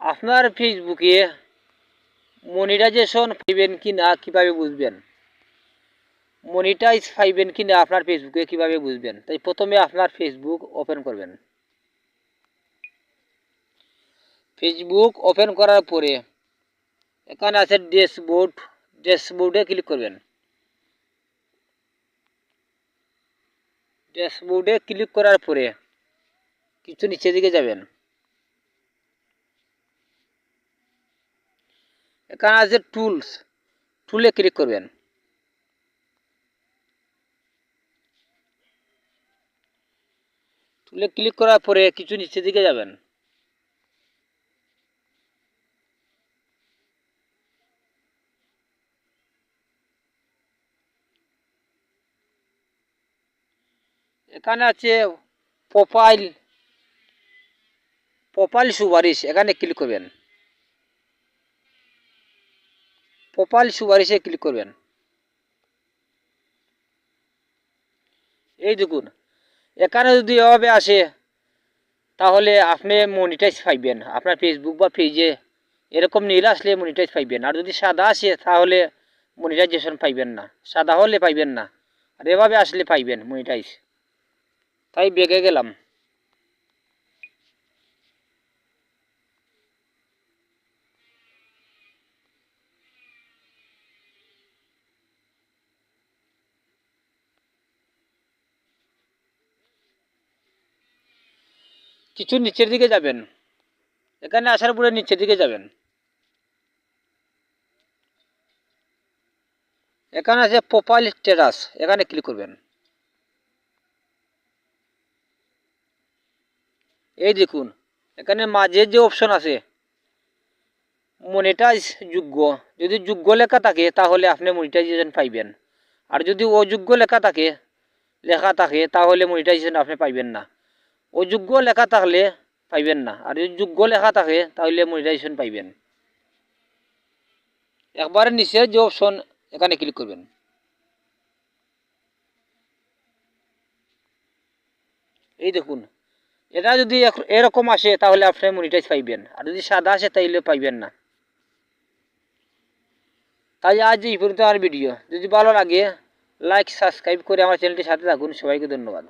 আপনার ফেসবুকে মনিটাইজেশন পাইবেন কি না কীভাবে বুঝবেন? মনিটাইজ পাইবেন কি না আপনার ফেসবুকে কীভাবে বুঝবেন? তাই প্রথমে আপনার ফেসবুক ওপেন করবেন। ফেসবুক ওপেন করার পরে এখানে আছে ড্যাশবোর্ড ড্যাশবোর্ডে ক্লিক করবেন। ড্যাশবোর্ডে ক্লিক করার পরে কিছু নিচের দিকে যাবেন। এখানে আছে টুলস টুলে ক্লিক করবেন। টুলে ক্লিক করার পরে কিছু নিচের দিকে যাবেন। এখানে আছে প্রোফাইল প্রোফাইল সুপারিশ, এখানে ক্লিক করবেন। প্রোফাইল সুপারিশে ক্লিক করবেন। এই দেখুন, এখানে যদি এভাবে আসে, তাহলে আপনি মনিটাইজ পাইবেন। আপনার ফেসবুক বা পেজে এরকম নীল আসলে মনিটাইজ পাইবেন। আর যদি সাদা আসে, তাহলে মনিটাইজেশন পাইবেন না। সাদা হলে পাইবেন না। আর এভাবে আসলে পাইবেন মনিটাইজ তাই বেগে গেলাম। কিছু নিচের দিকে যাবেন। এখানে আসার পরে নিচের দিকে যাবেন। এখানে আছে প্রোফাইল স্ট্যাটাস এখানে ক্লিক করবেন। এই দেখুন, এখানে মাঝে যে অপশন আছে মনিটাইজ যোগ্য। যদি যোগ্য লেখা থাকে, তাহলে আপনি মনিটাইজেশন পাইবেন। আর যদি অযোগ্য লেখা থাকে লেখা থাকে, তাহলে মনিটাইজেশন আপনি পাইবেন না। অযোগ্য লেখা থাকলে পাইবেন না। আর যদি যোগ্য লেখা থাকে, তাহলে মনিটাইজেশন পাইবেন। একবারে নিচে যে অপশন এখানে ক্লিক করবেন। এই দেখুন, এটা যদি এরকম আসে, তাহলে আপনি মনিটাইজ পাইবেন। আর যদি সাদা আসে, তাইলে পাইবেন না। তাই আজ এই পর্যন্ত আমার ভিডিও। যদি ভালো লাগে লাইক সাবস্ক্রাইব করে আমার চ্যানেলটির সাথে থাকুন। সবাইকে ধন্যবাদ।